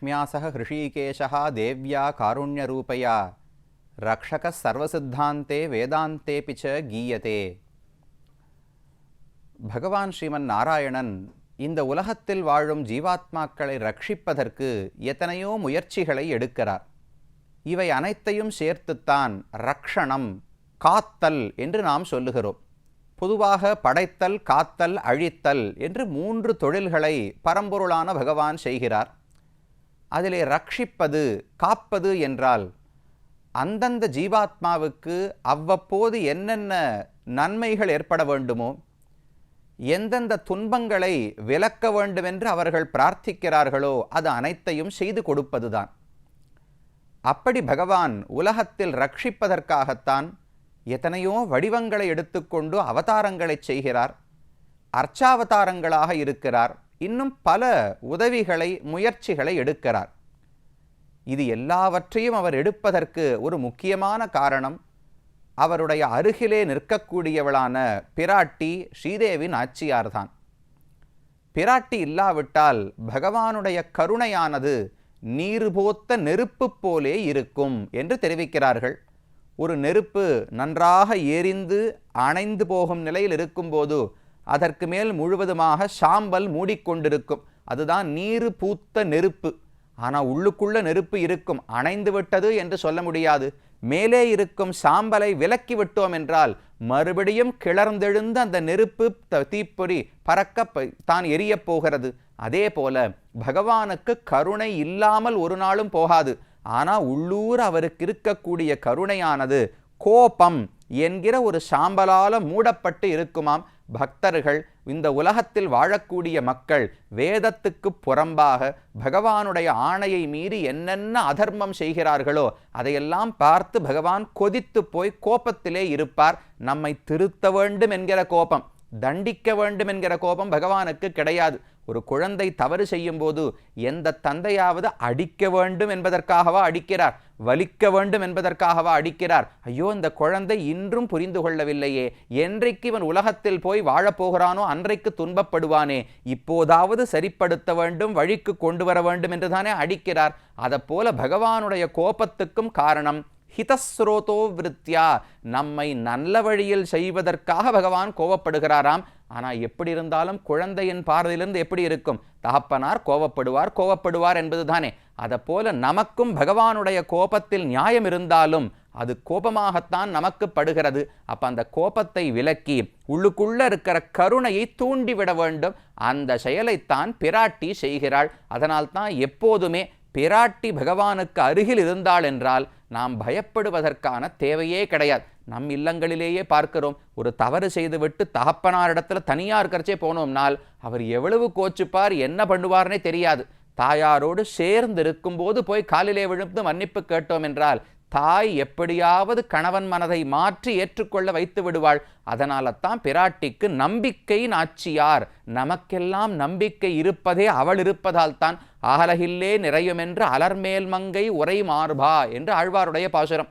லக்ஷ்மியா சக ஹிருஷீகேஷா தேவ்யா காருண்யரூபயா. ரக்ஷக சர்வசித்தாந்தே வேதாந்தேபி ச கீயதே. பகவான் ஸ்ரீமன் நாராயணன் இந்த உலகத்தில் வாழும் ஜீவாத்மாக்களை ரட்சிப்பதற்கு எத்தனையோ முயற்சிகளை எடுக்கிறார். இவை அனைத்தையும் சேர்த்துத்தான் ரக்ஷணம் காத்தல் என்று நாம் சொல்லுகிறோம். பொதுவாக படைத்தல் காத்தல் அழித்தல் என்று மூன்று தொழில்களை பரம்பொருளான பகவான் செய்கிறார். அதிலே ரட்சிப்பது காப்பது என்றால் அந்தந்த ஜீவாத்மாவுக்கு அவ்வப்போது என்னென்ன நன்மைகள் ஏற்பட வேண்டுமோ எந்தெந்த துன்பங்களை விலக்க வேண்டுமென்று அவர்கள் பிரார்த்திக்கிறார்களோ அது அனைத்தையும் செய்து கொடுப்பதுதான். அப்படி பகவான் உலகத்தில் ரட்சிப்பதற்காகத்தான் எத்தனையோ வடிவங்களை எடுத்துக்கொண்டு அவதாரங்களை செய்கிறார் அர்ச்சாவதாரங்களாக இருக்கிறார். இன்னும் பல உதவிகளை முயற்சிகளை எடுக்கிறார். இது எல்லாவற்றையும் அவர் எடுப்பதற்கு ஒரு முக்கியமான காரணம். அவருடைய அருகிலே நிற்கக்கூடியவளான பிராட்டி ஸ்ரீதேவின் ஆட்சியார்தான் பிராட்டி இல்லாவிட்டால் பகவானுடைய கருணையானது நீர்போத்த நெருப்பு போலே இருக்கும் என்று தெரிவிக்கிறார்கள். ஒரு நெருப்பு நன்றாக எரிந்து அணைந்து போகும் நிலையில் இருக்கும்போது அதற்கு மேல் முழுவதுமாக சாம்பல் மூடிக்கொண்டிருக்கும். அதுதான் நீர் பூத்த நெருப்பு. ஆனால் உள்ளுக்குள்ள நெருப்பு இருக்கும். அணைந்து விட்டது என்று சொல்ல முடியாது. மேலே இருக்கும் சாம்பலை விலக்கி விட்டோம் என்றால் மறுபடியும் கிளர்ந்தெழுந்த அந்த நெருப்பு தீப்பொறி பறக்க தான் எரியப் போகிறது. அதே போல பகவானுக்கு கருணை இல்லாமல் ஒரு நாளும் போகாது. ஆனால் உள்ளூர் அவருக்கு இருக்கக்கூடிய கருணையானது கோபம். என்கிற ஒரு சாம்பலால மூடப்பட்டு இருக்குமாம் பக்தர்கள். இந்த உலகத்தில் வாழக்கூடிய மக்கள் வேதத்துக்கு புறம்பாக பகவானுடைய ஆணையை மீறி என்னென்ன அதர்மம் செய்கிறார்களோ அதையெல்லாம் பார்த்து பகவான் கொதித்து போய் கோபத்திலே இருப்பார். நம்மை திருத்த வேண்டும் என்கிற கோபம் தண்டிக்க வேண்டும் என்கிற கோபம் பகவானுக்கு கிடையாது. ஒரு குழந்தை தவறு செய்யும் போது எந்த தந்தையாவது அடிக்க வேண்டும் என்பதற்காகவா அடிக்கிறார்? வலிக்க வேண்டும் என்பதற்காகவா அடிக்கிறார்? ஐயோ இந்த குழந்தை இன்றும் புரிந்து கொள்ளவில்லையே. என்றைக்கு இவன் உலகத்தில் போய் வாழப்போகிறானோ அன்றைக்கு துன்பப்படுவானே. இப்போதாவது சரிப்படுத்த வேண்டும் வழிக்கு கொண்டு வர வேண்டும் என்றுதானே அடிக்கிறார். அதைப்போல போல பகவானுடைய கோபத்துக்கும் காரணம் ஹிதஸ்ரோதோ விருத்தியா? நம்மை நல்ல வழியில் செய்வதற்காக பகவான் கோவப்படுகிறாராம். ஆனால் எப்படி இருந்தாலும் குழந்தையின் பார்வையிலிருந்து எப்படி இருக்கும்? தகப்பனார் கோவப்படுவார் கோவப்படுவார் என்பது தானே அதை போல நமக்கும் பகவானுடைய கோபத்தில் நியாயம் இருந்தாலும் அது கோபமாகத்தான் நமக்கு படுகிறது. அப்போ அந்த கோபத்தை விலக்கி உள்ளுக்குள்ள இருக்கிற கருணையை தூண்டிவிட வேண்டும். அந்த செயலைத்தான் பிராட்டி செய்கிறாள். அதனால்தான் எப்போதுமே பிராட்டி பகவானுக்கு அருகில் இருந்தாள் என்றால் நாம் பயப்படுவதற்கான தேவையே கிடையாது. நம் இல்லங்களிலேயே பார்க்கிறோம் ஒரு தவறு செய்துவிட்டு தகப்பனாரிடத்துல தனியாக இருக்கிறச்சே போனோம்னால் அவர் எவ்வளவு கோச்சுப்பார் என்ன பண்ணுவார்னே தெரியாது. தாயாரோடு சேர்ந்து இருக்கும்போது போய் காலிலே விழுந்து மன்னிப்பு கேட்டோம் என்றால் தாய் எப்படியாவது கணவன் மனதை மாற்றி ஏற்றுக்கொள்ள வைத்து விடுவாள். அதனால தான் பிராட்டிக்கு நம்பிக்கையின் ஆட்சியார். நமக்கெல்லாம் நம்பிக்கை இருப்பதே அவள் இருப்பதால் தான் அகலகில்லே நிறையுமென்று அலர்மேல் மங்கை உரை மார்பா என்று ஆழ்வாருடைய பாசுரம்.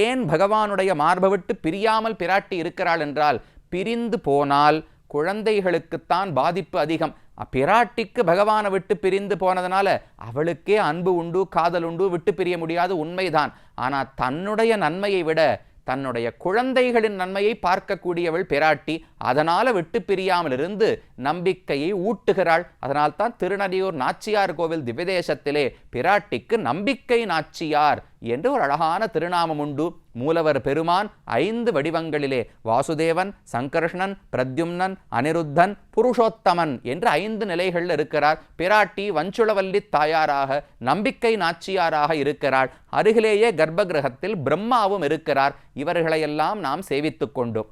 ஏன் பகவானுடைய மார்பை விட்டு பிரியாமல் பிராட்டி இருக்கிறாள் என்றால் பிரிந்து போனால் குழந்தைகளுக்குத்தான் பாதிப்பு அதிகம். பிராட்டிக்கு பகவானை விட்டு பிரிந்து போனதுனால அவளுக்கே அன்பு உண்டு காதல் உண்டு விட்டு பிரிய முடியாது உண்மைதான். ஆனால் தன்னுடைய நன்மையை விட தன்னுடைய குழந்தைகளின் நன்மையை பார்க்கக்கூடியவள் பிராட்டி அதனால விட்டு பிரியாமல் இருந்து நம்பிக்கையை ஊட்டுகிறாள். அதனால்தான் திருநடியூர் நாச்சியார் கோவில் திவ்யதேசத்திலே பிராட்டிக்கு நம்பிக்கை நாச்சியார் என்று ஒரு அழகான திருநாமம் உண்டு. மூலவர் பெருமான் ஐந்து வடிவங்களிலே வாசுதேவன் சங்கர்ஷ்ணன் பிரத்யும்னன் அனிருத்தன் புருஷோத்தமன் என்று ஐந்து நிலைகளில் இருக்கிறார். பிராட்டி வஞ்சுளவல்லி தாயாராக நம்பிக்கை நாச்சியாராக இருக்கிறாள். அருகிலேயே கர்ப்பகிரகத்தில் பிரம்மாவும் இருக்கிறார். இவர்களையெல்லாம் நாம் சேவித்துக் கொண்டோம்.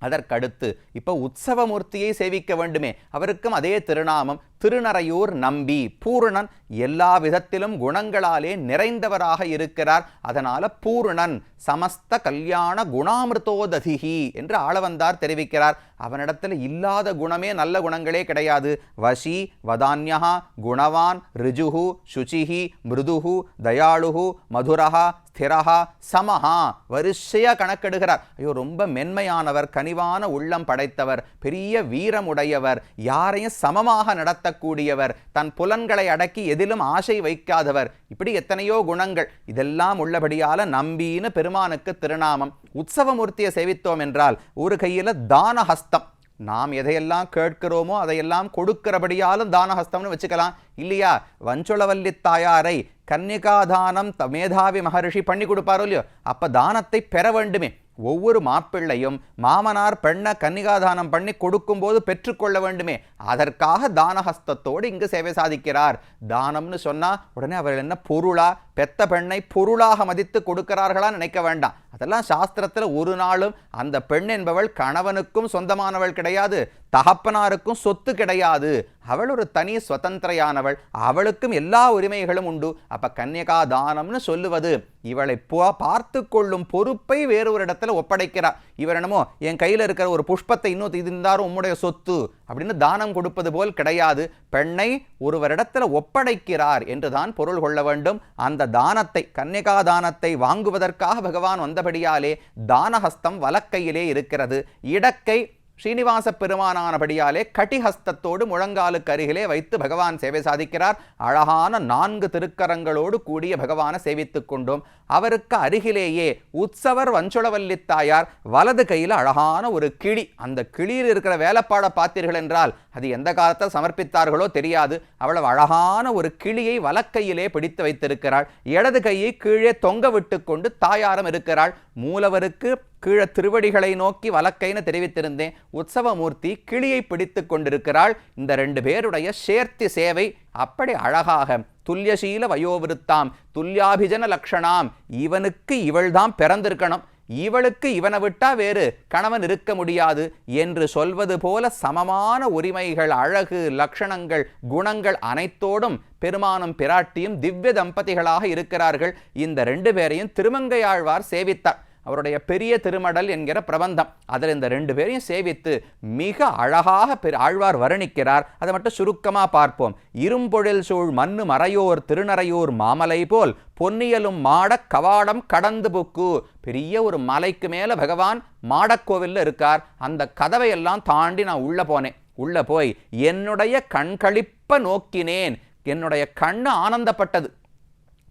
அதற்கடுத்து இப்போ உற்சவமூர்த்தியை சேவிக்க வேண்டுமே. அவருக்கும் அதே திருநாமம் திருநறையூர் நம்பி. பூரணன் எல்லா விதத்திலும் குணங்களாலே நிறைந்தவராக இருக்கிறார். அதனால பூரணன் சமஸ்த கல்யாண குணாமிருத்தோததிகி என்று ஆளவந்தார் தெரிவிக்கிறார். அவனிடத்தில் இல்லாத குணமே நல்ல குணங்களே கிடையாது. வசி வதான்யா குணவான் ரிஜுகு சுச்சிஹி மிருதுகு தயாளுகு மதுரஹா ஸ்திரஹா சமஹா வரிசையாக கணக்கெடுகிறார். ஐயோ ரொம்ப மென்மையானவர் கனிவான உள்ளம் படைத்தவர் பெரிய வீரமுடையவர் யாரையும் சமமாக நடத்தக்கூடியவர் தன் புலன்களை அடக்கி எதிலும் ஆசை வைக்காதவர். இப்படி எத்தனையோ குணங்கள். இதெல்லாம் உள்ளபடியால நம்பின்னு பெருமானுக்கு திருநாமம். உற்சவமூர்த்தியை சேவித்தோம் என்றால் ஒரு கையில் தானஹஸ்தம். நாம் எதையெல்லாம் கேட்கிறோமோ அதையெல்லாம் கொடுக்கிறபடியாலும் தானஹஸ்தம்னு வச்சுக்கலாம். இல்லையா? வஞ்சுளவல்லி தாயாரை கன்னிகாதானம் த மேதாவி மகரிஷி பண்ணி கொடுப்பாரோ இல்லையோ? அப்போ தானத்தை பெற வேண்டுமே. ஒவ்வொரு மாப்பிள்ளையும் மாமனார் பெண்ணை கன்னிகாதானம் பண்ணி கொடுக்கும்போது பெற்றுக்கொள்ள வேண்டுமே. அதற்காக தானஹஸ்தத்தோடு இங்கு சேவை சாதிக்கிறார். தானம்னு சொன்னால் உடனே அவர்கள் என்ன? பொருளா? பெத்த பெண்ணை பொருளாக மதித்து கொடுக்கிறார்களா நினைக்க வேண்டாம். அதெல்லாம் சாஸ்திரத்தில் ஒரு நாளும் அந்த பெண் என்பவள் கணவனுக்கும் சொந்தமானவள் கிடையாது. தகப்பனாருக்கும் சொத்து கிடையாது. அவள் ஒரு தனி சுதந்திரையானவள். அவளுக்கும் எல்லா உரிமைகளும் உண்டு. அப்ப கன்னிகா தானம்னு சொல்லுவது இவளை பார்த்து கொள்ளும் பொறுப்பை வேறு ஒரு இடத்துல ஒப்படைக்கிறார். இவர் என்னமோ என் கையில் இருக்கிற ஒரு புஷ்பத்தை இன்னும் இது இருந்தாரும் உம்முடைய சொத்து அப்படின்னு தானம் கொடுப்பது போல் கிடையாது. பெண்ணை ஒருவரிடத்துல ஒப்படைக்கிறார் என்றுதான் பொருள் கொள்ள வேண்டும். அந்த தானத்தை கன்னிகா தானத்தை வாங்குவதற்காக பகவான் வந்தபடியாலே தானஹஸ்தம் வலக்கையிலே இருக்கிறது. இடக்கை ஸ்ரீனிவாச பெருமானானபடியாலே கட்டிஹஸ்தத்தோடு முழங்காலுக்கு அருகிலே வைத்து பகவான் சேவை சாதிக்கிறார். அழகான நான்கு திருக்கரங்களோடு கூடிய பகவானை சேவித்துக் கொண்டோம். அவருக்கு அருகிலேயே உற்சவர் வஞ்சுளவல்லித்தாயார் வலது கையில் அழகான ஒரு கிளி. அந்த கிளியில் இருக்கிற வேலைப்பாடை பார்த்தீர்கள் என்றால் அது எந்த காலத்தில் சமர்ப்பித்தார்களோ தெரியாது. அவ்வளவு அழகான ஒரு கிளியை வலக்கையிலே பிடித்து வைத்திருக்கிறாள். இடது கையை கீழே தொங்க விட்டு கொண்டு தாயாரம் இருக்கிறாள். மூலவருக்கு கீழே திருவடிகளை நோக்கி வலக்கைன்னு தெரிவித்திருந்தேன். உற்சவமூர்த்தி கிளியை பிடித்து கொண்டிருக்கிறாள். இந்த ரெண்டு பேருடைய சேர்த்தி சேவை அப்படி அழகாக துல்லியசீல வயோவிருத்தாம் துல்யாபிஜன லக்ஷணாம். இவனுக்கு இவள்தான் பிறந்திருக்கணும். இவளுக்கு இவனை விட்டா வேறு கணவன் இருக்க முடியாது என்று சொல்வது போல சமமான உரிமைகள் அழகு லக்ஷணங்கள் குணங்கள் அனைத்தோடும் பெருமானும் பிராட்டியும் திவ்ய தம்பதிகளாக இருக்கிறார்கள். இந்த ரெண்டு பேரையும் திருமங்கையாழ்வார் சேவித்தார். அவருடைய பெரிய திருமடல் என்கிற பிரபந்தம். அதில் இந்த ரெண்டு பேரையும் சேவித்து மிக அழகாக பெரு ஆழ்வார் வர்ணிக்கிறார். அதை மட்டும் சுருக்கமா பார்ப்போம். இரும்பொழில் சூழ் மண்ணு மறையோர் திருநறையூர் மாமலை போல் பொன்னியலும் மாடக் கவாடம் கடந்து புக்கு. பெரிய ஒரு மலைக்கு மேல பகவான் மாடக்கோவிலில் இருக்கார். அந்த கதவையெல்லாம் தாண்டி நான் உள்ள போனேன். உள்ள போய் என்னுடைய கண்களிப்ப நோக்கினேன். என்னுடைய கண்ணு ஆனந்தப்பட்டது.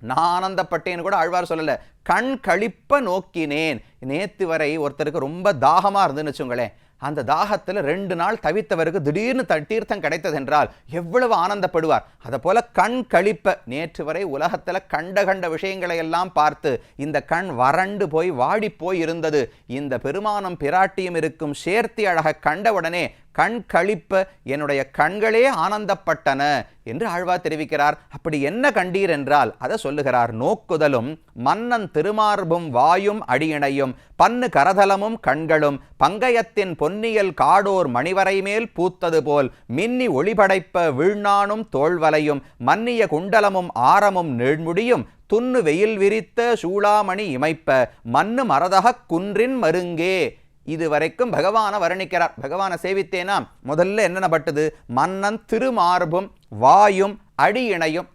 நான் ஆனந்தப்பட்டேன்னு கூட ஆழ்வார் சொல்லலை. கண் கழிப்ப நோக்கினேன். நேத்து வரை ஒருத்தருக்கு ரொம்ப தாகமாக இருந்துன்னு வச்சுங்களேன். அந்த தாகத்தில் ரெண்டு நாள் தவித்தவருக்கு திடீர்னு தீர்த்தம் கிடைத்தது என்றால் எவ்வளவு ஆனந்தப்படுவார். அதை போல கண் கழிப்ப நேற்று வரை உலகத்தில் கண்ட கண்ட விஷயங்களை எல்லாம் பார்த்து இந்த கண் வறண்டு போய் வாடி போய் இருந்தது இந்த பெருமானம் பிராட்டியும் இருக்கும் சேர்த்தி அழக கண்டவுடனே கண் கழிப்ப என்னுடைய கண்களே ஆனந்தப்பட்டன என்று ஆழ்வார் தெரிவிக்கிறார். அப்படி என்ன கண்டீர் என்றால் அதை சொல்லுகிறார் நோக்குதலும் மன்னன் திருமார்பும் வாயும் அடியிணையும் பன்னு கரதலமும் கண்களும் பங்கயத்தின் பொன்னியல் காடோர் மணிவரை மேல் பூத்தது போல் மின்னி ஒளிபடைப்ப வீழ்நானும் தோள்வலையும் மன்னிய குண்டலமும் ஆரமும் நெழ்முடியும் துன்னு வெயில் விரித்த சூளாமணி இமைப்ப மண்ணு மரதகக் குன்றின் மருங்கே இது வரைக்கும் பகவானை வர்ணிக்கிறார். பகவானை சேவித்தேனா முதல்ல என்னென்ன பட்டது? மன்னன் திருமார்பும் வாயும் அடி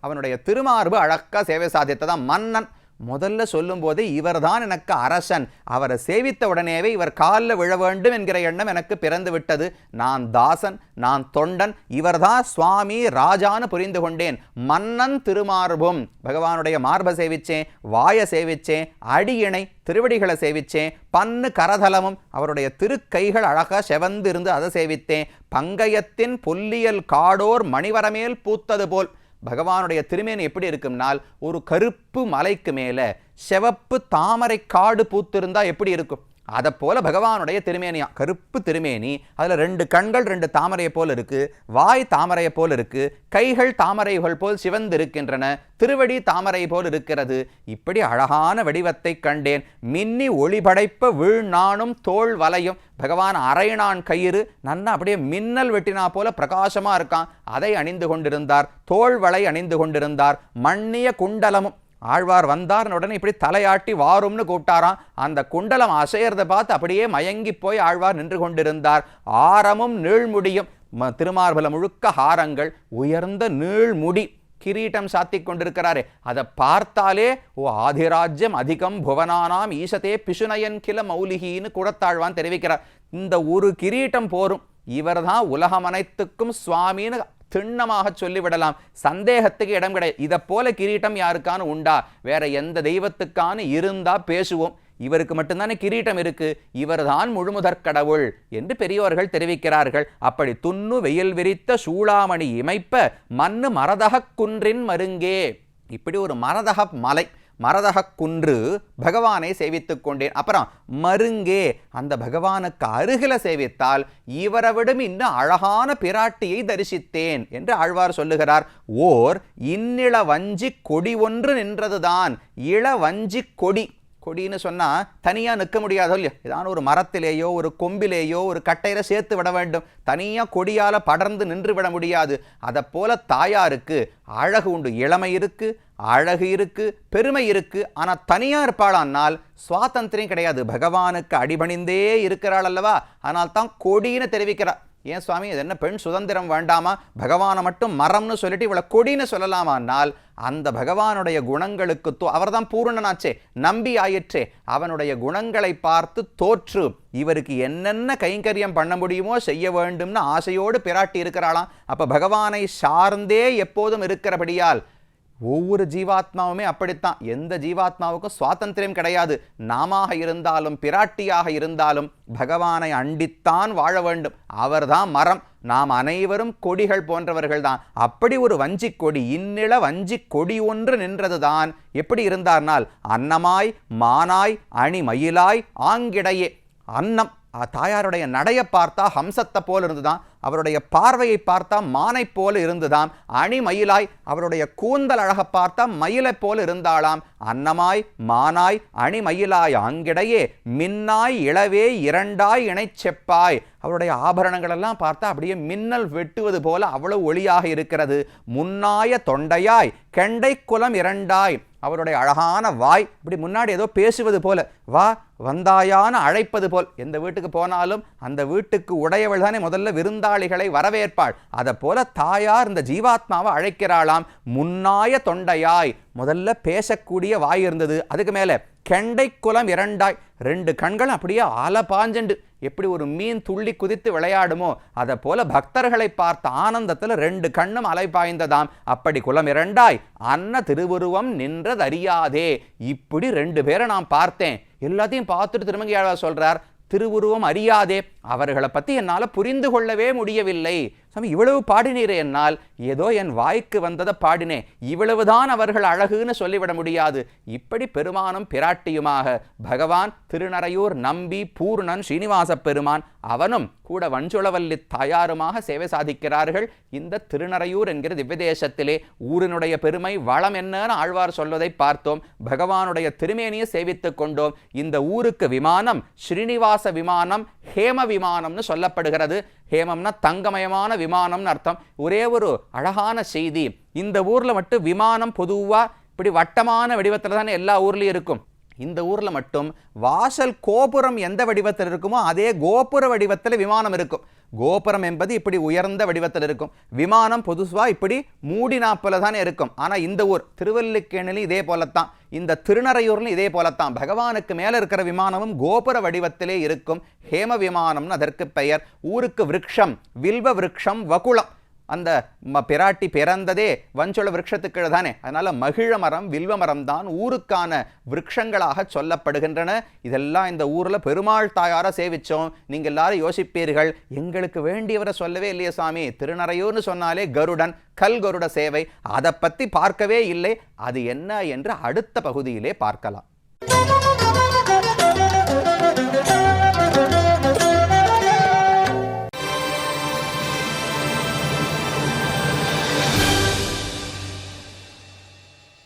அவனுடைய திருமார்பு அழகா சேவை சாதித்ததான் மன்னன் முதல்ல சொல்லும்போது இவர்தான் எனக்கு அரசன். அவரை சேவித்த உடனேவே இவர் காலில் விழ வேண்டும் என்கிற எண்ணம் எனக்கு பிறந்து விட்டது நான் தாசன் நான் தொண்டன் இவர்தான் சுவாமி ராஜான்னு புரிந்து கொண்டேன். மன்னன் திருமார்பும். பகவானுடைய மார்பை சேவிச்சேன் வாயை சேவிச்சேன் அடியிணை திருவடிகளை சேவிச்சேன் பன்னு கரதலமும் அவருடைய திருக்கைகள் அழகாக செவந்திருந்து அதை சேவித்தேன். பங்கயத்தின் புல்லியல் காடோர் மணிவரமேல் பூத்தது போல். பகவானுடைய திருமேனி எப்படி இருக்கும்னால் ஒரு கருப்பு மலைக்கு மேலே செவப்பு தாமரை காடு பூத்திருந்தா எப்படி இருக்கும்? அதை போல பகவானுடைய திருமேனியா கருப்பு திருமேனி அதில் ரெண்டு கண்கள் ரெண்டு தாமரையை போல் இருக்கு வாய் தாமரையை போல் இருக்கு கைகள் தாமரைகள் போல் சிவந்து இருக்கின்றன திருவடி தாமரை போல் இருக்கிறது. இப்படி அழகான வடிவத்தை கண்டேன். மின்னி ஒளிபடைப்ப வீழ்நானும் தோல் வலையும். பகவான் அரைநான் கயிறு நன்னா அப்படியே மின்னல் வெட்டினா போல பிரகாசமா இருக்கான். அதை அணிந்து கொண்டிருந்தார் தோல் வலை அணிந்து கொண்டிருந்தார். மண்ணிய குண்டலமும் ஆழ்வார் வந்தார்னு உடனே இப்படி தலையாட்டி வாரும்னு கூப்பிட்டாராம். அந்த குண்டலம் அசையறதை பார்த்து அப்படியே மயங்கி போய் ஆழ்வார் நின்று கொண்டிருந்தார். ஆரமும் நீழ்முடியும் ம- திருமார்பல முழுக்க ஹாரங்கள் உயர்ந்த நீழ்முடி கிரீட்டம் சாத்தி கொண்டிருக்கிறாரே. அதை பார்த்தாலே ஓ ஆதிராஜ்யம் அதிகம் புவனானாம் ஈசத்தே பிசுனயன் கில மௌலிகின்னு குடத்தாழ்வான் தெரிவிக்கிறார். இந்த ஒரு கிரீட்டம் போரும். இவர்தான் தான் உலகமனைத்துக்கும் சுவாமின்னு திண்ணமாக சொல்லிவிடலாம். சந்தேகத்துக்கு இடம் கிடையாது இதை போல கிரீட்டம் யாருக்கான உண்டா? வேற எந்த தெய்வத்துக்கான இருந்தா பேசுவோம். இவருக்கு மட்டும்தானே கிரீட்டம் இருக்கு. இவர்தான் முழுமுதற் கடவுள் என்று பெரியோர்கள் தெரிவிக்கிறார்கள். அப்படி துண்ணு வெயில் விரித்த சூளாமணி இமைப்ப மண்ணு மரதக குன்றின் மருங்கே. இப்படி ஒரு மரதக மலை. மரதக குன்று பகவானை சேவித்துக் கொண்டேன். அப்புறம் மருங்கே அந்த பகவானுக்கு அருகில சேவித்தால் இவரை விடும் இன்னும் அழகான பிராட்டியை தரிசித்தேன் என்று ஆழ்வார் சொல்லுகிறார். ஓர் இன்னிள வஞ்சி கொடி ஒன்று நின்றதுதான். இள வஞ்சி கொடி. கொடின்னு சொன்னால் தனியாக நிற்க முடியாதோ இல்லையோ? ஏதாவது ஒரு மரத்திலேயோ ஒரு கொம்பிலேயோ ஒரு கட்டையில சேர்த்து விட வேண்டும். தனியாக கொடியால் படர்ந்து நின்று விட முடியாது. அதை போல தாயாருக்கு அழகு உண்டு இளமை இருக்குது அழகு இருக்கு பெருமை இருக்கு ஆனால் தனியாக இருப்பாளானால் சுவாதந்திரம் கிடையாது. பகவானுக்கு அடிபணிந்தே இருக்கிறாள் அல்லவா? ஆனால் தான் கொடின்னு தெரிவிக்கிறார். ஏன் சுவாமி இது என்ன பெண் சுதந்திரம் வேண்டாமா? பகவானை மட்டும் மரம்னு சொல்லிட்டு இவளை கொடின்னு சொல்லலாமானால் அந்த பகவானுடைய குணங்களுக்கு தோ அவர்தான் பூரணனாச்சே நம்பி ஆயிற்றே அவனுடைய குணங்களை பார்த்து தோற்று இவருக்கு என்னென்ன கைங்கரியம் பண்ண முடியுமோ செய்ய வேண்டும்னு ஆசையோடு பிராட்டி இருக்கிறாளாம். அப்போ பகவானை சார்ந்தே எப்போதும் இருக்கிறபடியால் ஒவ்வொரு ஜீவாத்மாவுமே அப்படித்தான். எந்த ஜீவாத்மாவுக்கும் சுவாதந்திரம் கிடையாது. நாமாக இருந்தாலும் பிராட்டியாக இருந்தாலும் பகவானை அண்டித்தான் வாழ வேண்டும். அவர்தான் மரம். நாம் அனைவரும் கொடிகள் போன்றவர்கள் தான் அப்படி ஒரு வஞ்சிக் கொடி இந்நில வஞ்சிக் கொடி ஒன்று நின்றதுதான். எப்படி இருந்தார்னால் அன்னமாய் மானாய் அணி மயிலாய் ஆங்கிடையே. அன்னம் தாயாருடைய நடையை பார்த்தா ஹம்சத்தை போல இருந்துதான். அவருடைய பார்வையை பார்த்தா மானை போல இருந்துதாம். அணி மயிலாய் அவருடைய கூந்தல் அழகை பார்த்தா மயிலை போல இருந்தாளாம். அன்னமாய் மானாய் அணி மயிலாய் அங்கிடையே மின்னாய் இளவே இரண்டாய் இணைச்செப்பாய் அவருடைய ஆபரணங்களெல்லாம் பார்த்தா அப்படியே மின்னல் வெட்டுவது போல அவ்வளவு ஒளியாக இருக்கிறது. முன்னாய தொண்டையாய் கெண்டை குலம் இரண்டாய். அவருடைய அழகான வாய் இப்படி முன்னாடி ஏதோ பேசுவது போல வா வந்தாயான அழைப்பது போல். எந்த வீட்டுக்கு போனாலும் அந்த வீட்டுக்கு உடையவள் தானே முதல்ல விருந்தாளிகளை வரவேற்பாள். அதை போல தாயார் இந்த ஜீவாத்மாவை அழைக்கிறாளாம். முன்னாய தொண்டையாய். முதல்ல பேசக்கூடிய வாய் இருந்தது. அதுக்கு மேலே கெண்டை குலம் இரண்டாய் ரெண்டு கண்களும் அப்படியே அல பாஞ்சண்டு. எப்படி ஒரு மீன் துள்ளி குதித்து விளையாடுமோ அதை போல பக்தர்களை பார்த்த ஆனந்தத்தில் ரெண்டு கண்ணும் அலை பாய்ந்ததாம். அப்படி குலம் இரண்டாய் அன்ன திருவுருவம் நின்றதறியாதே. இப்படி ரெண்டு பேரை நான் பார்த்தேன். எல்லாத்தையும் பார்த்துட்டு திருமங்கி சொல்றார் திருவுருவம் அறியாதே. அவர்களை பற்றி என்னால் புரிந்து கொள்ளவே முடியவில்லை. சாமி இவ்வளவு பாடினீரே என்னால். ஏதோ என் வாய்க்கு வந்ததை பாடினேன் இவ்வளவுதான் அவர்கள் அழகுன்னு சொல்லிவிட முடியாது. இப்படி பெருமானும் பிராட்டியுமாக பகவான் திருநறையூர் நம்பி பூர்ணன் ஸ்ரீனிவாச பெருமான் அவனும் கூட வஞ்சுளவல்லி தாயாருமாக சேவை சாதிக்கிறார்கள். இந்த திருநறையூர் என்கிற திவ்யதேசத்திலே ஊரினுடைய பெருமை வளம் என்னன்னு ஆழ்வார் சொல்வதை பார்த்தோம். பகவானுடைய திருமேனியை சேவித்துக் கொண்டோம். இந்த ஊருக்கு விமானம் ஸ்ரீனிவாச விமானம் ஹேம விமானம்னு சொல்லப்படுகிறது. ஹேமம்னா தங்கமயமான விமானம்னு அர்த்தம். ஒரே ஒரு அழகான செய்தி. இந்த ஊர்ல மட்டும் விமானம் பொதுவா இப்படி வட்டமான வடிவத்தில் தானே எல்லா ஊர்லயும் இருக்கும். இந்த ஊரில் மட்டும் வாசல் கோபுரம் எந்த வடிவத்தில் இருக்குமோ அதே கோபுர வடிவத்தில் விமானம் இருக்கும். கோபுரம் என்பது இப்படி உயர்ந்த வடிவத்தில் இருக்கும். விமானம் பொதுவா இப்படி மூடி நாப்பில் தானே இருக்கும். ஆனால் இந்த ஊர் திருவல்லிக்கேணிலும் இதே போலத்தான். இந்த திருநறையூர்லையும் இதே போலத்தான். பகவானுக்கு மேலே இருக்கிற விமானமும் கோபுர வடிவத்திலே இருக்கும். ஹேம விமானம்னு அதற்கு பெயர். ஊருக்கு விருட்சம் வில்வ விருட்சம் வகுளம். அந்த ம பிராட்டி பிறந்ததே வஞ்சொல விருட்சத்துக்கு தானே. அதனால மகிழ மரம் வில்வ மரம் தான் ஊருக்கான விரக்ஷங்களாக சொல்லப்படுகின்றன. இதெல்லாம் இந்த ஊர்ல பெருமாள் தாயாரை சேவிச்சோம். நீங்க எல்லாரும் யோசிப்பீர்கள். எங்களுக்கு வேண்டியவரை சொல்லவே இல்லையே சாமி. திருநறையூர்னு சொன்னாலே கருடன் கல் கருட சேவை. அதை பத்தி பார்க்கவே இல்லை. அது என்ன என்று அடுத்த பகுதியிலே பார்க்கலாம்.